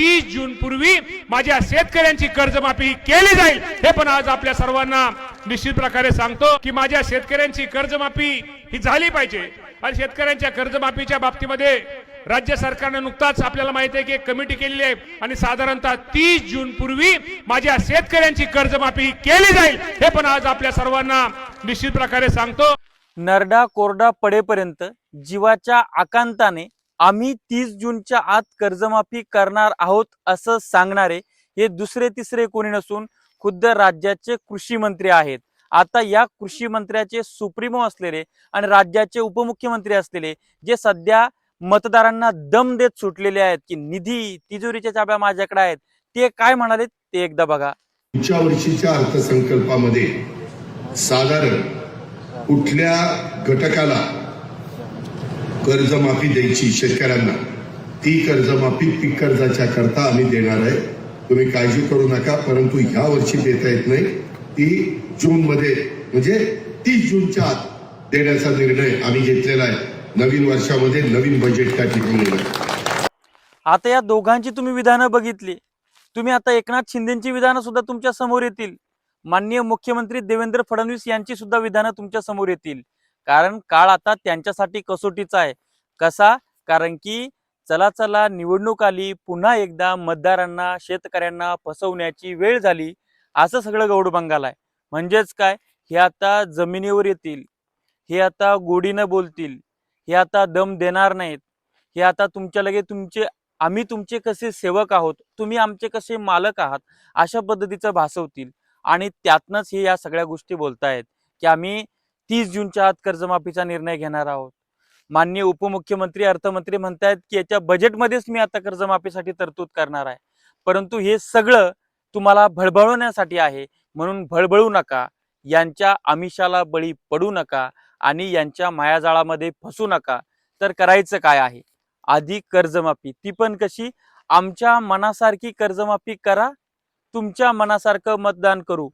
तीस जून पूर्वी माझ्या शेतकऱ्यांची कर्जमाफी ही केली जाईल. हे पण आज आपल्या सर्वांना निश्चित प्रकारे सांगतो की माझ्या शेतकऱ्यांची कर्जमाफी ही झाली पाहिजे. आणि शेतकऱ्यांच्या कर्जमाफीच्या बाबतीमध्ये राज्य सरकारने नुकताच आपल्याला माहिती आहे की एक कमिटी केलेली आहे. आणि साधारणतः तीस जून पूर्वी माझ्या शेतकऱ्यांची कर्जमाफी ही केली जाईल. हे पण आज आपल्या सर्वांना निश्चित प्रकारे सांगतो. नरडा कोरडा पडेपर्यंत जीवाच्या आकांताने आम्ही तीस जूनच्या आत कर्जमाफी करणार आहोत असं सांगणारे हे दुसरे तिसरे कोणी नसून खुद्द राज्याचे कृषी मंत्री आहेत. आता या कृषी मंत्र्याचे सुप्रीमो असलेले आणि राज्याचे उपमुख्यमंत्री असलेले जे सध्या मतदारांना दम देत सुटलेले आहेत की निधी तिजोरीच्या चाब्या माझ्याकडे आहेत ते काय म्हणाले ते एकदा बघा. पुढच्या वर्षीच्या अर्थसंकल्पामध्ये साधारण कुठल्या घटकाला कर्जमाफी द्यायची शेतकऱ्यांना. ती कर्जमाफी पीक कर्जाच्या करता आम्ही देणार आहे. तुम्ही काळजी करू नका परंतु ह्या वर्षी देता येत नाही. ती जून मध्ये म्हणजे तीस जूनच्या आत देण्याचा निर्णय आम्ही घेतलेला आहे. नवीन वर्षामध्ये नवीन बजेट त्या ठिकाणी आता या दोघांची तुम्ही विधानं बघितली. तुम्ही आता एकनाथ शिंदेची विधानं सुद्धा तुमच्यासमोर येतील. माननीय मुख्यमंत्री देवेंद्र फडणवीस यांची सुद्धा विधानं तुमच्यासमोर येतील. कारण काळ आता त्यांच्यासाठी कसोटीचा आहे. कसा? कारण की चला चला निवडणूक आली पुन्हा एकदा मतदारांना शेतकऱ्यांना फसवण्याची वेळ झाली असं सगळं गौड बंगाल आहे. म्हणजेच काय? हे आता जमिनीवर येतील हे आता गोडीनं बोलतील हे आता दम देणार नाहीत हे आता तुमच्या लगे तुमचे आम्ही तुमचे कसे सेवक आहोत तुम्ही आमचे कसे मालक आहात अशा पद्धतीचं भासवतील. आणि त्यातनंच हे या सगळ्या गोष्टी बोलतायत की आम्ही तीस जूनच्या आत कर्जमाफीचा निर्णय घेणार आहोत. माननीय उपमुख्यमंत्री अर्थमंत्री म्हणतायत की याच्या बजेटमध्येच मी आता कर्जमाफीसाठी तरतूद करणार आहे. परंतु हे सगळं तुम्हाला भळभळवण्यासाठी आहे. म्हणून भळबळू नका. यांच्या आमिषाला बळी पडू नका आणि यांच्या मायाजाळामध्ये फसू नका. तर करायचं काय आहे? आधी कर्जमाफी. ती पण कशी? आमच्या मनासारखी कर्जमाफी करा. तुमच्या मनासारखं मतदान करू.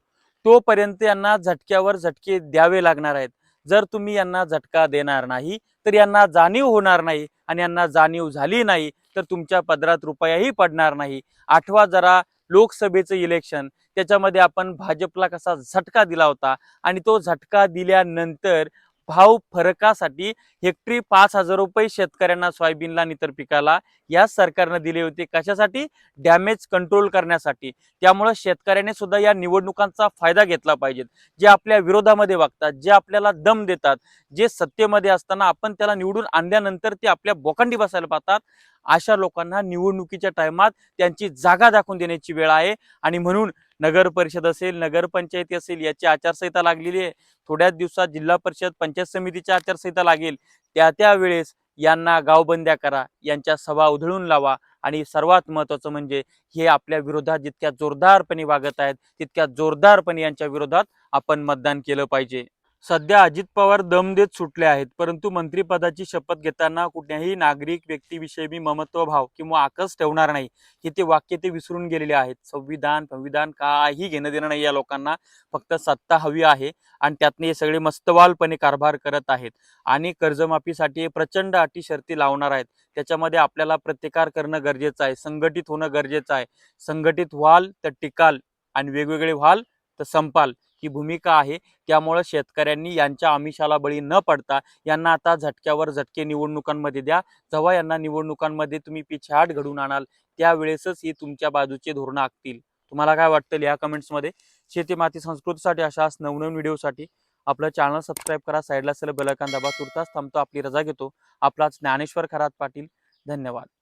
तोपर्यंत यांना झटक्यावर झटके द्यावे लागणार आहेत. जर तुम्ही यांना झटका देणार नाही तर यांना जाणीव होणार नाही आणि यांना जाणीव झाली नाही तर तुमच्या पदरात रुपयाही पडणार नाही. आठवा जरा लोकसभेचं इलेक्शन त्याच्यामध्ये आपण भाजपला कसा झटका दिला होता आणि तो झटका दिल्यानंतर भाव फरकासाठी हेक्टरी पाच हजार रुपये शेतकऱ्यांना सोयाबीनला आणि इतर पिकाला या सरकारनं दिले होते. कशासाठी? डॅमेज कंट्रोल करण्यासाठी. त्यामुळे शेतकऱ्याने सुद्धा या निवडणुकांचा फायदा घेतला पाहिजे. जे आपल्या विरोधामध्ये वागतात जे आपल्याला दम देतात जे सत्तेमध्ये असताना आपण त्याला निवडून आणल्यानंतर ते आपल्या बोकांडी बसायला पाहतात अशा लोकांना निवडणुकीच्या टायमात त्यांची जागा दाखवून देण्याची वेळ आहे. आणि म्हणून नगर परिषद असेल नगरपंचायती असेल याची आचारसंहिता लागलेली आहे. थोड्याच दिवसात जिल्हा परिषद पंचायत समितीची आचारसंहिता लागेल. त्या त्या वेळेस यांना गावबंद्या करा यांच्या सभा उधळून लावा आणि सर्वात महत्वाचं म्हणजे हे आपल्या विरोधात जितक्या जोरदारपणे वागत आहेत तितक्या जोरदारपणे यांच्या विरोधात आपण मतदान केलं पाहिजे. सध्या अजित पवार दम देत सुटले आहेत परंतु मंत्रिपदाची शपथ घेताना कुठल्याही नागरिक व्यक्तीविषयी मी ममत्वभाव किंवा आकस ठेवणार नाही. हे ते वाक्य ते विसरून गेलेले आहेत. संविधान संविधान काही घेणं देणं नाही या लोकांना. फक्त सत्ता हवी आहे आणि त्यातनं हे सगळे मस्तवालपणे कारभार करत आहेत. आणि कर्जमाफीसाठी प्रचंड अटी शर्ती लावणार आहेत. त्याच्यामध्ये आपल्याला प्रतिकार करणं गरजेचं आहे. संघटित होणं गरजेचं आहे. संघटित व्हाल तर टिकाल आणि वेगवेगळे व्हाल तर संपाल. ही भूमिका आहे. त्यामुळं शेतकऱ्यांनी यांच्या आमिषाला बळी न पडता यांना आता झटक्यावर झटके निवडणुकांमध्ये द्या. जेव्हा यांना निवडणुकांमध्ये तुम्ही पिछाट घडून आणाल त्यावेळेसच ही तुमच्या बाजूचे धोरणं आखतील. तुम्हाला काय वाटतं या कमेंट्समध्ये? शेती माती संस्कृतीसाठी अशाच नवनवीन व्हिडिओसाठी आपलं चॅनल सबस्क्राईब करा. साईडला असलेलं बेलकान दाबा. तुर्तास थांबतो. आपली रजा घेतो. आपलाच ज्ञानेश्वर खरात पाटील. धन्यवाद.